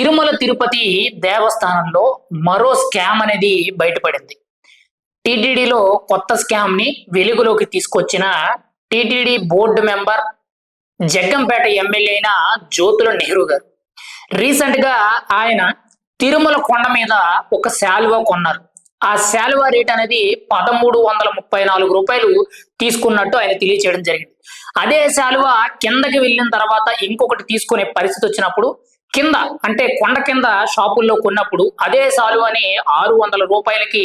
తిరుమల తిరుపతి దేవస్థానంలో మరో స్కామ్ అనేది బయటపడింది. టీటీడీలో కొత్త స్కామ్ని వెలుగులోకి తీసుకొచ్చిన TTD board member Jaggampeta MLA అయిన జ్యోతుల నెహ్రూ గారు. రీసెంట్గా ఆయన తిరుమల కొండ మీద ఒక శాలువా కొన్నారు. ఆ శాలువా రేట్ అనేది పదమూడు వందల ముప్పై నాలుగు రూపాయలు తీసుకున్నట్టు ఆయన తెలియచేయడం జరిగింది. అదే శాలువా కిందకి వెళ్ళిన తర్వాత ఇంకొకటి తీసుకునే పరిస్థితి వచ్చినప్పుడు కింద అంటే కొండ కింద షాపుల్లో కొన్నప్పుడు అదే శాలువాని ఆరు వందల రూపాయలకి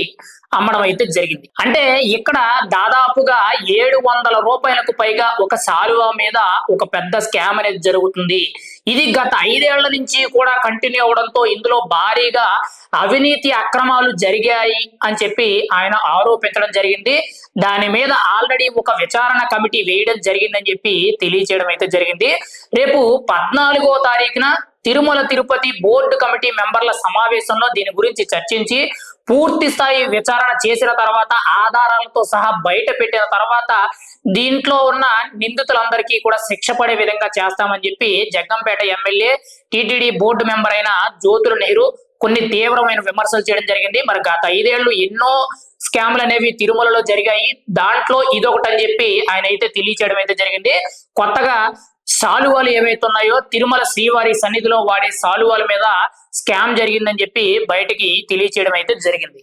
అమ్మడం అయితే జరిగింది. అంటే ఇక్కడ దాదాపుగా ఏడు వందల రూపాయలకు పైగా ఒక సాలువా మీద ఒక పెద్ద స్కామ్ అనేది జరుగుతుంది. ఇది గత ఐదేళ్ళ నుంచి కూడా కంటిన్యూ అవడంతో ఇందులో భారీగా అవినీతి అక్రమాలు జరిగాయి అని చెప్పి ఆయన ఆరోపించడం జరిగింది. దాని మీద ఆల్రెడీ ఒక విచారణ కమిటీ వేయడం జరిగిందని చెప్పి తెలియజేయడం అయితే జరిగింది. రేపు పద్నాలుగో తారీఖున తిరుమల తిరుపతి బోర్డు కమిటీ మెంబర్ల సమావేశంలో దీని గురించి చర్చించి పూర్తి స్థాయి విచారణ చేసిన తర్వాత ఆధారాలతో సహా బయట పెట్టిన తర్వాత దీంట్లో ఉన్న నిందితులందరికీ కూడా శిక్ష పడే విధంగా చేస్తామని చెప్పి Jaggampeta MLA TTD board member అయిన జ్యోతుల నెహ్రూ కొన్ని తీవ్రమైన విమర్శలు చేయడం జరిగింది. మరి గత ఐదేళ్ళు ఎన్నో స్కామ్లు అనేవి తిరుమలలో జరిగాయి. దాంట్లో ఇదొకటి అని చెప్పి ఆయన అయితే తెలియచేయడం అయితే జరిగింది. కొత్తగా శాలువాలు ఏవైతే ఉన్నాయో తిరుమల శ్రీవారి సన్నిధిలో వాడే శాలువాల మీద స్కామ్ జరిగిందని చెప్పి బయటికి తెలియచేయడం అయితే జరిగింది.